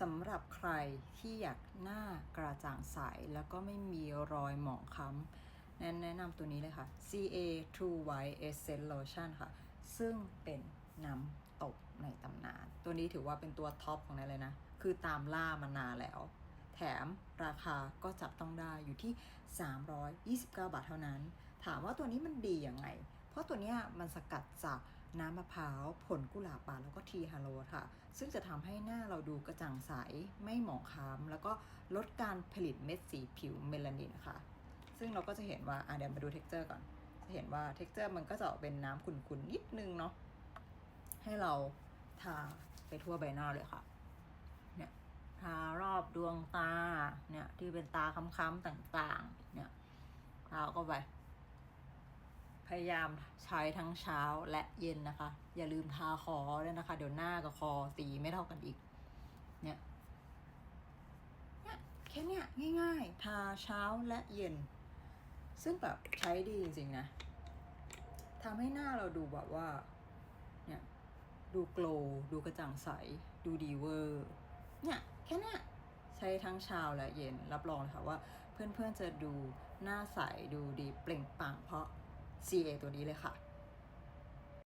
สำหรับใครที่อยากหน้ากระจ่างใส แล้วก็ไม่มีรอยหมองคล้ำแนะนะนำตัวนี้เลยค่ะ CA True White Essence Lotion ค่ะ ซึ่งเป็นน้ำตกในตำนาน ตัวนี้ถือว่าเป็นตัวท็อปของนายเลยนะ คือตามล่ามานานแล้ว แถมราคาก็จับต้องได้อยู่ที่ 329 บาทเท่านั้น ถามว่าตัวนี้มันดียังไง เพราะตัวนี้มันสกัดจากน้ำมะพร้าวผลกุหลาบป่าแล้วก็ทีฮาโลค่ะ ซึ่งจะทำให้หน้าเราดูกระจ่างใส ไม่หมองคล้ำแล้วก็ลดการผลิตเม็ดสีผิวเมลานินค่ะ ซึ่งเราก็จะเห็นว่าอะเดี๋ยวมาดูเท็กเจอร์ก่อน จะเห็นว่าเท็กเจอร์มันก็จะออกเป็นน้ำขุ่นๆนิดนึงเนาะ ให้เราทาไปทั่วใบหน้าเลยค่ะเนี่ยทารอบดวงตาเนี่ยที่เป็นตาค้ำๆต่างๆ เนี่ยทาก็ไป พยายามใช้ทั้งเช้าและเย็นนะคะ อย่าลืมทาคอด้วยนะคะ เดี๋ยวหน้ากับคอสีไม่เท่ากันอีก เนี่ยเนี่ยแค่เนี้ยง่ายๆ ทาเช้าและเย็น ซึ่งแบบใช้ดีจริงๆนะทำให้หน้าเราดูแบบว่า เนี่ยดูโกลว์ดูกระจ่างใส ดูดีเวอร์ เนี่ยแค่เนี้ยใช้ทั้งเช้าและเย็นรับรองเลยค่ะว่า เพื่อนๆจะดูหน้าใสดูดีเปล่งปลั่งเพราะ CA ตัวนี้เลยค่ะ